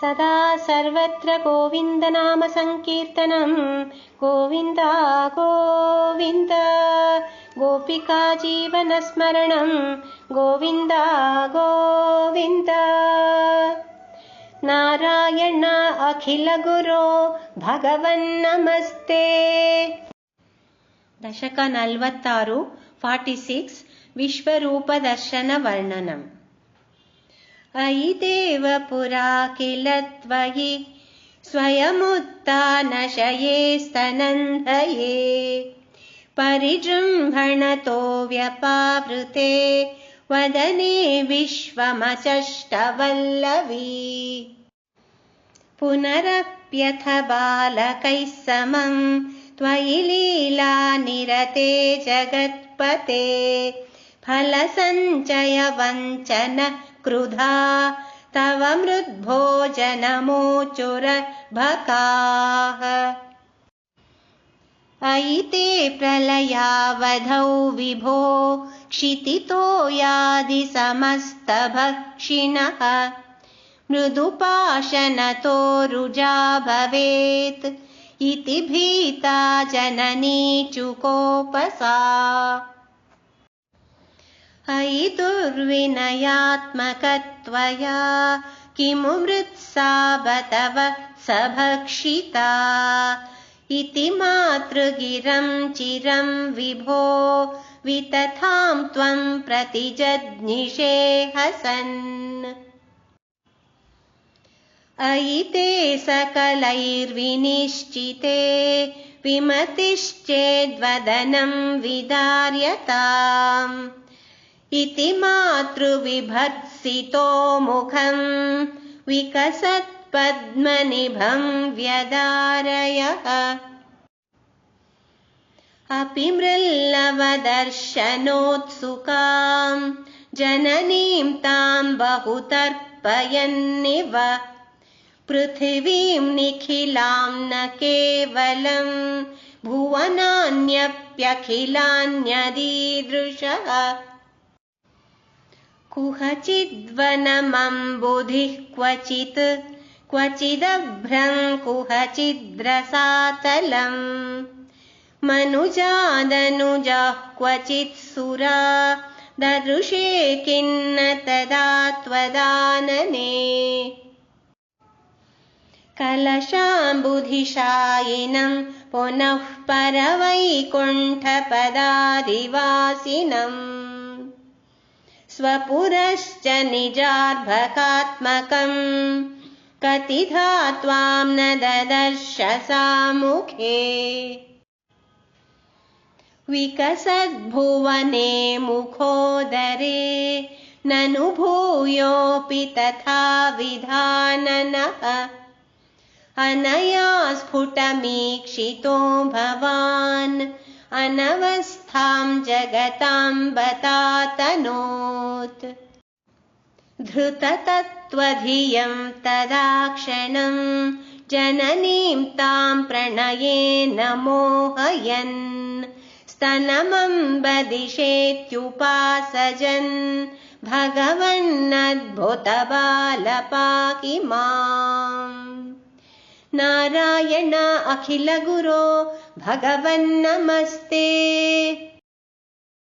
सदा सर्वत्र गोविन्दनामसङ्कीर्तनम्। गोविन्द गोविन्द। गोपिका जीवनस्मरणम्। गोविन्द गोविन्द। नारायण अखिलगुरो भगवन्नमस्ते दशक नल्वत्तारु फार्टि सिक्स् विश्वरूपदर्शनवर्णनम् अयि देव पुरा किल त्वयि स्वयमुत्तानशये स्तनन्दये परिजृम्भणतो व्यपावृते वदने विश्वमचष्टवल्लवी। पुनरप्यथ बालकैः समम् त्वयि लीलानिरते जगत्पते फलसञ्चय वञ्चन क्रुधा। तव मृद्भोजनमोचुरभकाः अयि ते प्रलयावधौ विभो क्षितितो यादि समस्तभक्षिणः मृदुपाशनतो रुजा भवेत् इति भीता जननी चुकोपसा अयि दुर्विनयात्मकत्वया किमु मृत्सा बतव सभक्षिता। इति मातृगिरं चिरं विभो वितथां त्वं प्रतिजज्ञिषे हसन्। अयि ते सकलैर्विनिश्चिते विमतिश्चेद्वदनं विदार्यताम् इति मातृविभर्सितो मुखम् विकसत्पद्मनिभं व्यदारयः। अपि मृल्लवदर्शनोत्सुकाम् जननीं तां बहुतर्पयन्निव। पृथिवीं निखिलां न केवलं भुवनान्यप्यखिलान्यदीदृशः कुहचिद्वनमम्बुधिः क्वचित् क्वचिदभ्रम् कुहचिद्रसातलम् मनुजादनुजाः क्वचित् सुरा ददृशे किन्न तदा त्वदानने। कलशाम्बुधिशायिनम् पुनः परवैकुण्ठपदादिवासिनम् स्वपुरश्च निजार्भकात्मकम्। कतिधा त्वां न ददर्श सामुखे विकसद्भुवने मुखोदरे ननु भूयोऽपि तथा विधाननः। अनया स्फुटमीक्षितो भवान् अनवस्थां जगतां बतातनोत्। धृततत्त्वधियं तदा क्षणम् जननीं तां प्रणयेन मोहयन् स्तनमम्बदिशेत्युपासजन् भगवन्नद्भुतबालपाकि माम् नारायण अखिलगुरो भगवन्नमस्ते